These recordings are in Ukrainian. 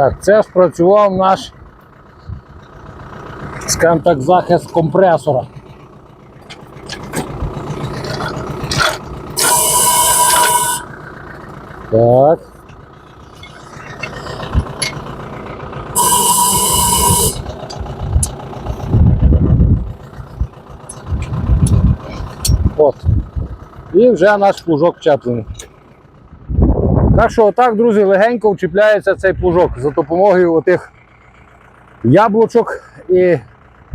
Так, це спрацював наш, скажімо так, захист компресора. Так. От. І вже наш плужок вчеплений. Так що отак, друзі, легенько вчіпляється цей плужок за допомогою отих яблучок і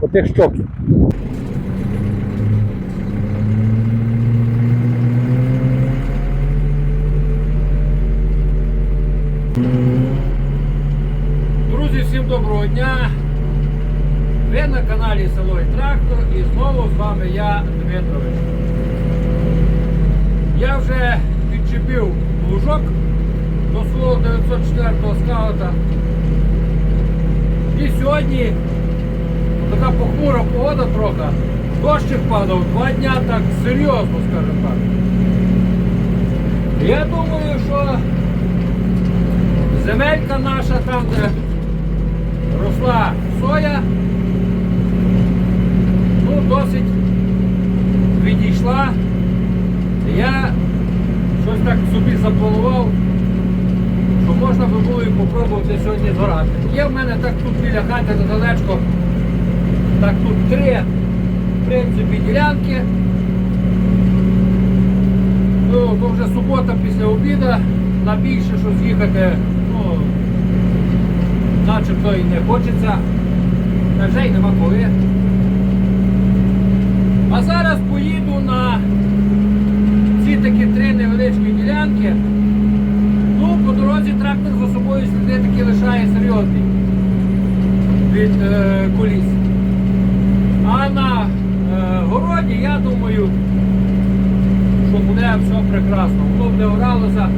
отих щоків. Друзі, всім доброго дня! Ви на каналі Село і Трактор і знову з вами я, Дмитрович. Я вже підчепив лужок до свого 904-го скаута. І сьогодні така похмура погода трохи. Дощик падав два дня так серйозно, скажімо так. Я думаю, що земелька наша там, де росла соя, ну досить відійшла. Я щось так собі запланував, що можна би було і попробувати сьогодні зорати. Є в мене так тут біля хати недалечко, так тут три, в принципі, ділянки. Ну, то вже субота після обіду, на більше що з'їхати, ну, начебто і не хочеться, та вже й нема коли. А зараз поїду на ці такі три невеличкі ділянки. Собою сліди такі лишає серйозні від е, коліс. А на е, городі, я думаю, що буде все прекрасно. Воно буде оралося.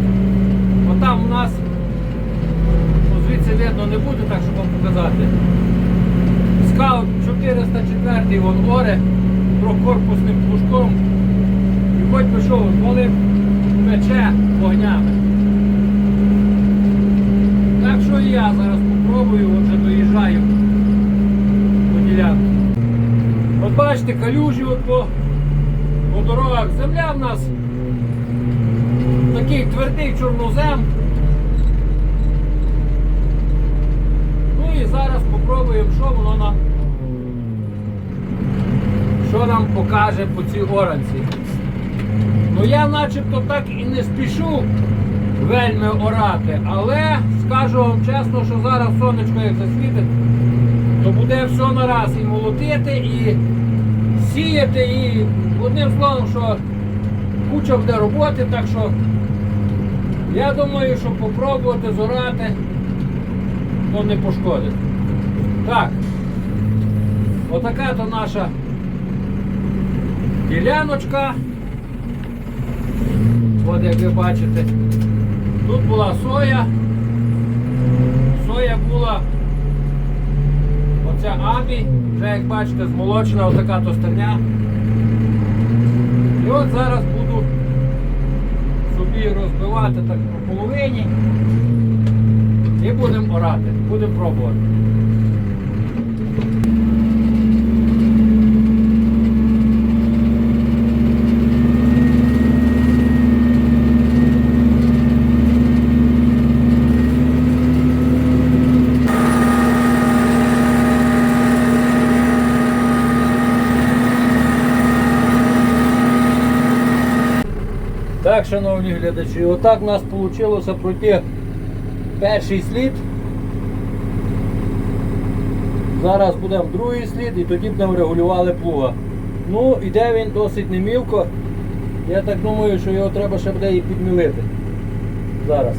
Бо там у нас ну, звідси видно не буде, так щоб вам показати. Скаут 404 вон оре трьохкорпусним плужком. І хоч би що, коли пече вогнями. Я зараз попробую, отже доїжджаю по ділянку. От бачите, калюжі от по, по дорогах. Земля в нас такий твердий чорнозем. Ну і зараз попробуємо, що воно нам що нам покаже по цій оранці. Ну я начебто так і не спішу вельми орати, але скажу вам чесно, що зараз сонечко як засвітить, то буде все нараз і молотити, і сіяти, і одним словом, що куча буде роботи, так що я думаю, що попробувати зорати, то не пошкодить. Так, отака то наша діляночка. От як ви бачите, тут була соя. Соя була оця абі, вже як бачите, змолочена отака тостерня. І от зараз буду собі розбивати так по половині і будемо орати, будемо пробувати. Шановні глядачі, отак у нас вийшло пройти перший слід. Зараз будемо другий слід і тоді будемо регулювали плуга. Ну, іде він досить немілко. Я так думаю, що його треба ще буде і підмілити. Зараз.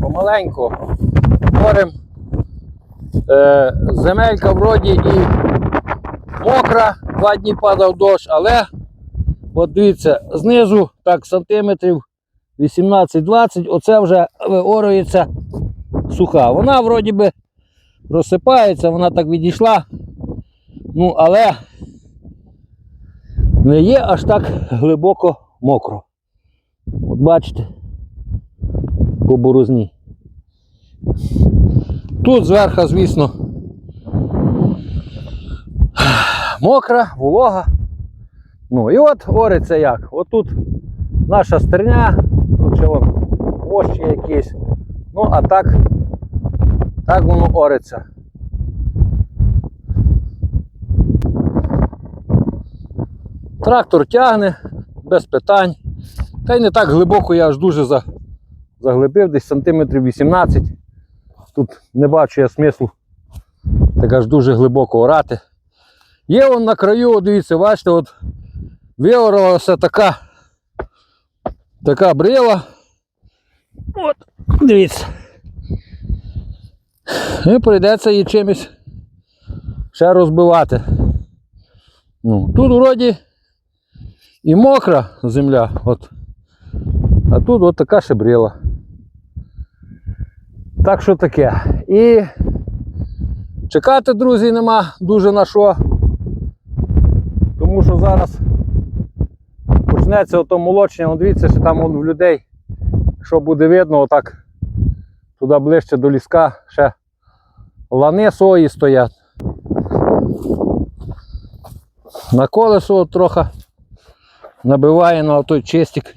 Помаленьку говоримо. Е, земелька вроді і мокра, два дні падав дощ, але От дивіться, знизу так сантиметрів 18-20, оце вже виорюється суха. Вона вроді би розсипається, вона так відійшла. Ну, але не є аж так глибоко мокро. От бачите, по борозні. Тут зверху, звісно, мокра, волога. Ну і от ориться як. От тут наша стерня, тут ще вон вощі якісь. Ну, а так, так воно ориться. Трактор тягне без питань. Та й не так глибоко я аж дуже заглибив, десь сантиметрів 18. Тут не бачу я смислу так аж дуже глибоко орати. Є он на краю, дивіться, бачите, от виоралася така така брила. От, дивіться. І прийдеться її чимось ще розбивати. Ну, тут вроді і мокра земля, от. а тут от така ще брила. Так що таке. І чекати, друзі, нема дуже на що. Тому що зараз почнеться ото молочення. От дивіться, що там вон в людей, що буде видно, отак туди ближче до ліска ще лани сої стоять. На колесо трохи набиває на той чистик.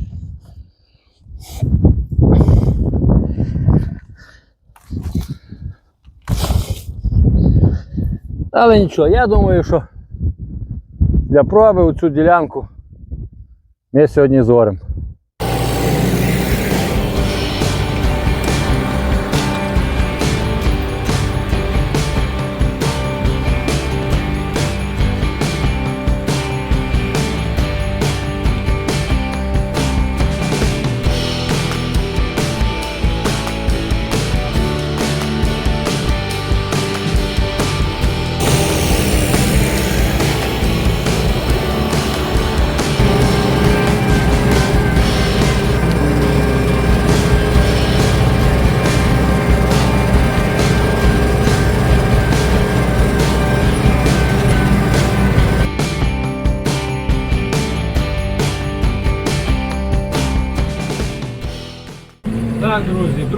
Але нічого, я думаю, що для проби цю ділянку ми сьогодні зоримо.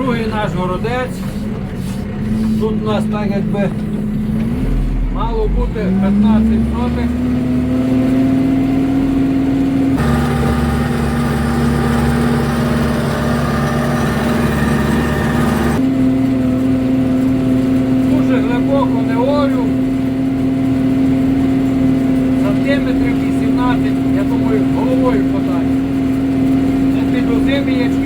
Другий наш городець. Тут у нас так якби мало бути 15 сотих. Дуже глибоко не орю. Сантиметрів 18, я думаю, головою хватає. Це під озимієчки.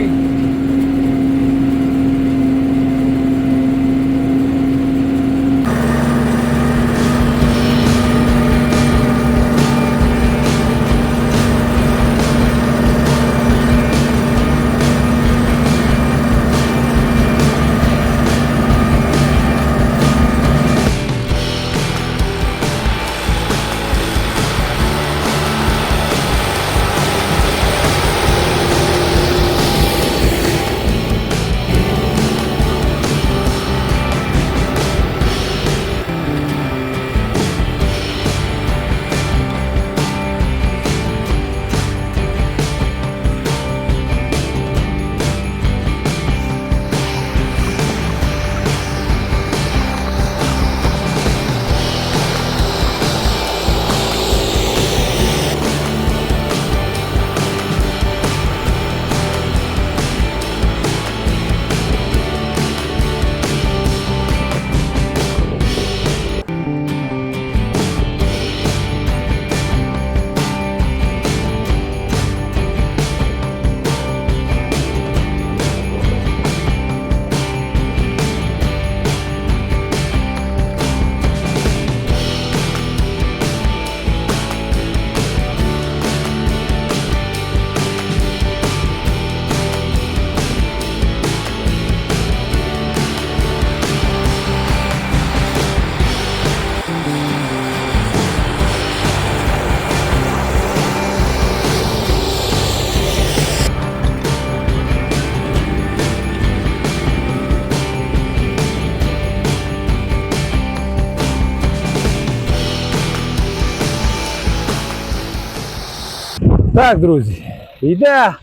Так, друзі, йде.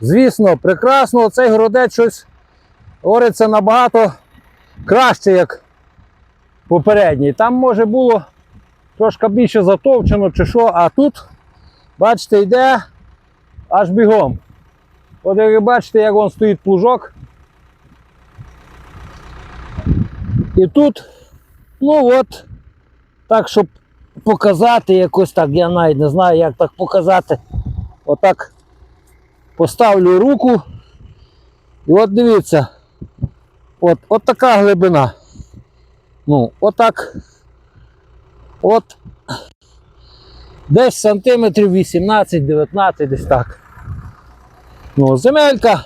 Звісно, прекрасно, цей городець щось ориться набагато краще, як попередній. Там може було трошки більше затовчено чи що, а тут, бачите, йде аж бігом. От як ви бачите, як вон стоїть плужок. І тут, ну от, так, щоб показати якось так, я навіть не знаю, як так показати. Отак поставлю руку. І от дивіться, от, от така глибина. Ну, отак. От десь сантиметрів 18-19, десь так. Ну, земелька.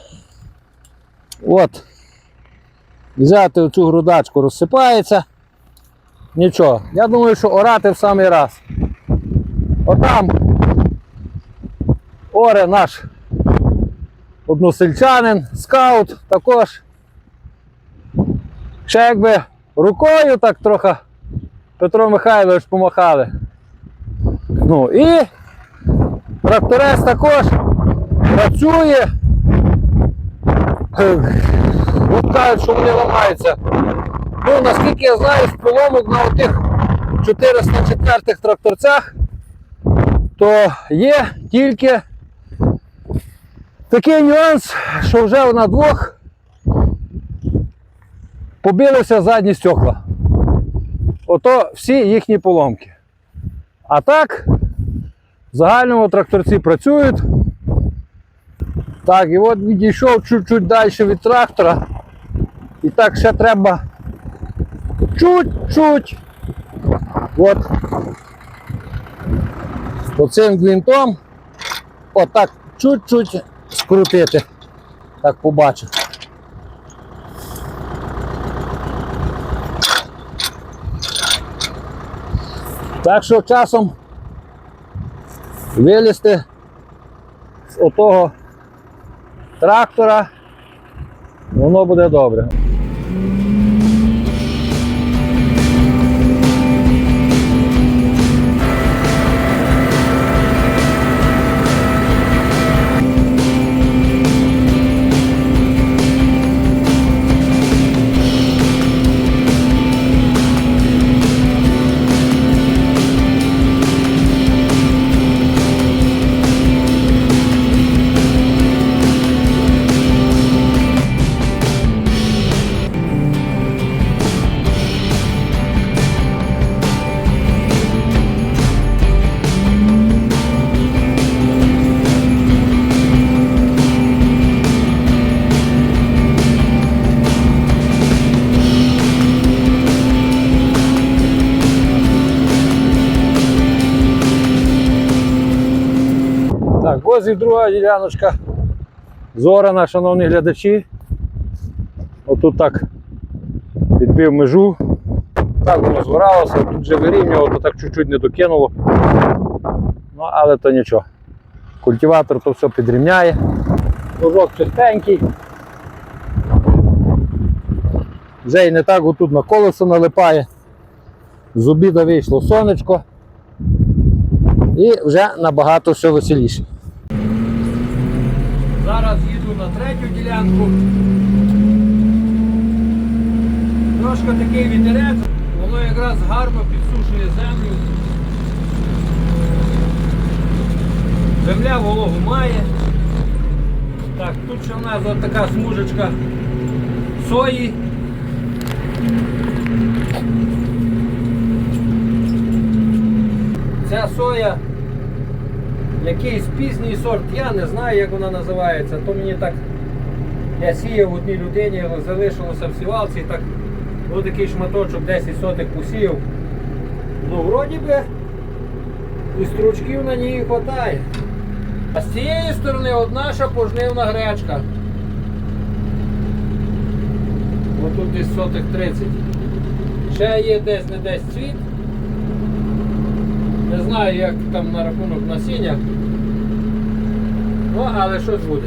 От. Взяти оцю грудачку розсипається. Нічого. Я думаю, що орати в самий раз. Отам оре наш односельчанин, скаут також. Ще якби рукою так трохи Петро Михайлович помахали. Ну і тракторець також працює. От кажуть, що вони ламаються. Ну, наскільки я знаю, з поломок на отих 404 тракторцях, то є тільки такий нюанс, що вже на двох побилися задні стекла. Ото всі їхні поломки. А так, в загальному тракторці працюють. Так, і от відійшов чуть-чуть далі від трактора. І так ще треба чуть-чуть. От оцим гвинтом отак чуть-чуть скрутити. Так побачив. Так що часом вилізти з отого трактора, воно буде добре. І друга діляночка. Зорана, шановні глядачі. Отут так підбив межу. Так воно згоралося, тут вже вирівнювало, то так чуть-чуть не докинуло. Ну, але то нічого. Культиватор то все підрівняє. Ложок чистенький. Вже і не так отут на колесо налипає. З обіда вийшло сонечко. І вже набагато все веселіше. Зараз їду на третю ділянку. Трошки такий вітерець, воно якраз гарно підсушує землю. Земля вологу має. Так, тут ще в нас от така смужечка сої. Ця соя якийсь пізній сорт, я не знаю, як вона називається, то мені так я сіяв одній людині, залишилося в сівалці, так ось такий шматочок 10 сотих посіяв. Ну, вроді би, і стручків на ній вистачає. А з цієї сторони от наша пожнивна гречка. Ось тут десь сотих 30. Ще є десь не десь цвіт. Не знаю, як там на рахунок насіння. Ну, але щось буде.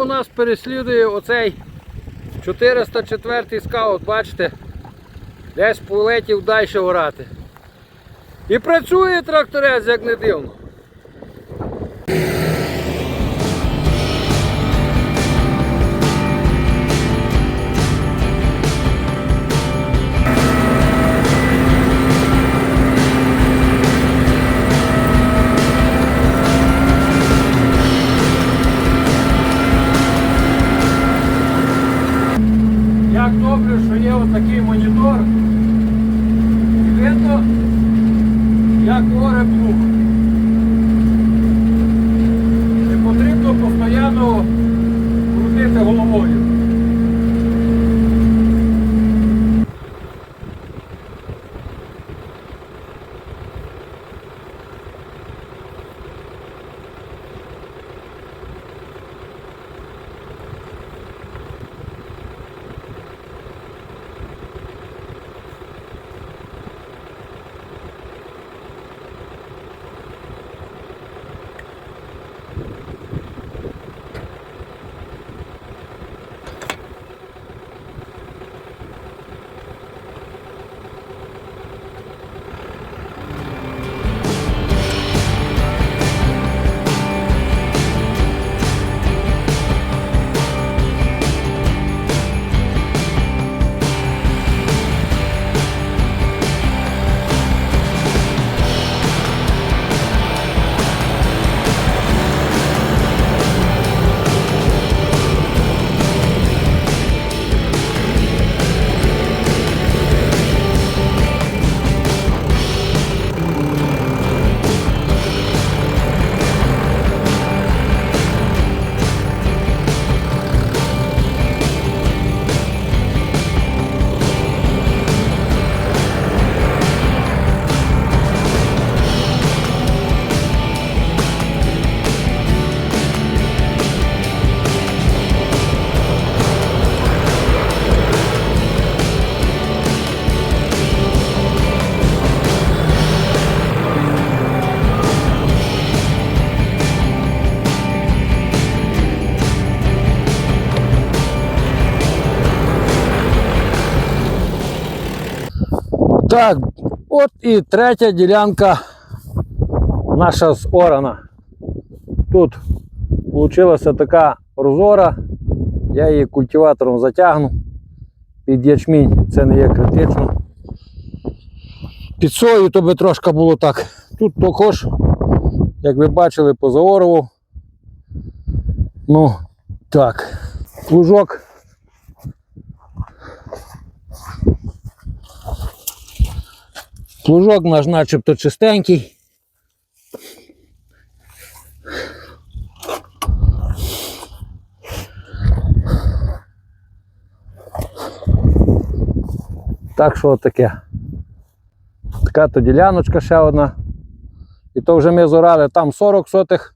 Знову нас переслідує оцей 404 скаут, бачите? Десь полетів далі орати. І працює тракторець, як не дивно. Є отакий монітор. І видно, як оре плуг. Не потрібно постійно крутити головою. Так, от і третя ділянка наша з Орана. Тут вийшла така прозора. Я її культиватором затягну. Під ячмінь це не є критично. Під сою то би трошки було так. Тут також, як ви бачили, позаорував. Ну, так, плужок. Плужок наш начебто чистенький. Так що таке. Така то діляночка ще одна. І то вже ми зорали там 40 сотих,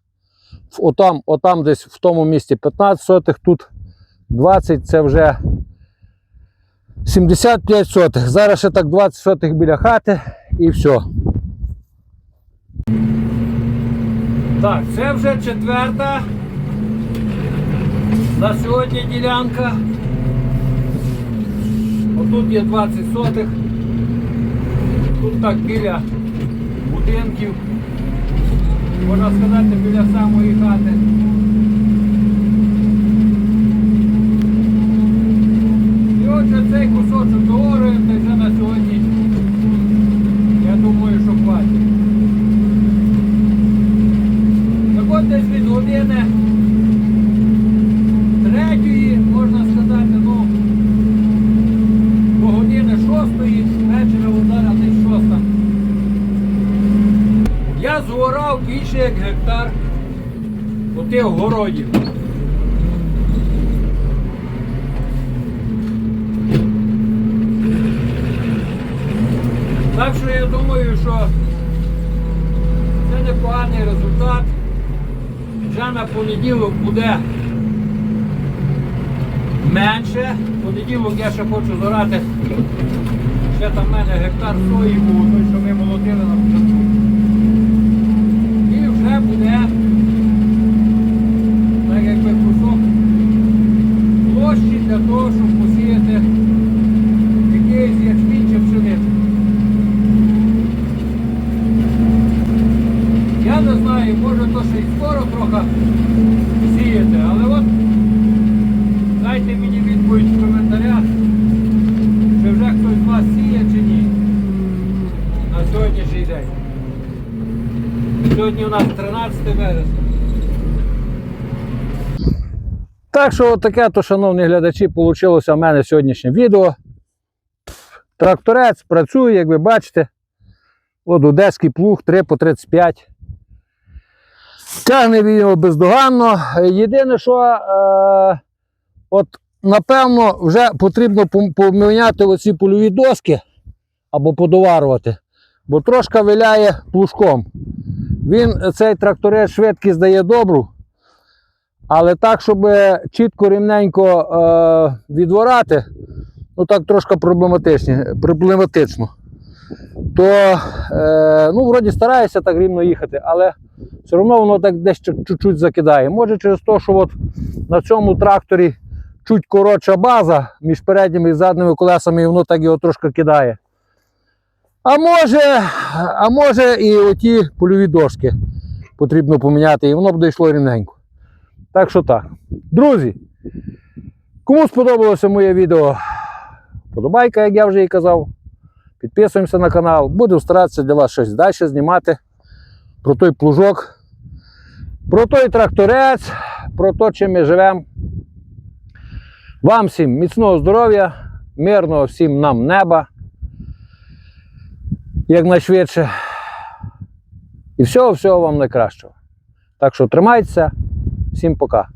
отам, отам десь в тому місці 15 сотих, тут 20 це вже 75 сотих. Зараз ще так 20 сотих біля хати і все. Так, це вже четверта на сьогодні ділянка. Отут є 20 сотих. Тут так біля будинків. Можна сказати, біля самої хати. І отже цей кусочок дооруємо, та вже на сьогодні. Я думаю, що хватить. Так от десь від години третьої, можна сказати, ну, по години шостої, вечора от зараз десь шоста. Я згорав більше як гектар отих городів. Так що я думаю, що це непоганий результат. Вже на понеділок буде менше. В Понеділок я ще хочу зорати. Ще там в мене гектар сої був, той, що ми молотили на початку. І вже буде так якби кусок день. Сьогодні у нас 13 вересня. Так що таке, то, шановні глядачі, вийшло в мене сьогоднішнє відео. Тракторець працює, як ви бачите. От одеський плуг 3 по 35. Тягне він його бездоганно. Єдине, що е, от, напевно, вже потрібно пом- поміняти оці польові доски або подоварувати, бо трошки виляє плужком. Він цей тракторець швидкість дає добру. Але так, щоб чітко рівненько е, відворати, ну так трошки проблематично. То, е, ну, вроді стараюся так рівно їхати, але все одно воно так десь чу- чуть-чуть закидає. Може через те, що от на цьому тракторі чуть коротша база між передніми і задніми колесами, і воно так його трошки кидає. А може, а може і оті польові дошки потрібно поміняти, і воно буде йшло рівненько. Так що так. Друзі, кому сподобалося моє відео, подобайка, як я вже і казав. Підписуємося на канал. Буду старатися для вас щось далі знімати про той плужок, про той тракторець, про те, чим ми живемо. Вам всім міцного здоров'я, мирного всім нам неба. Якнайшвидше. І всього-всього вам найкращого. Так що тримайтеся. Всім пока.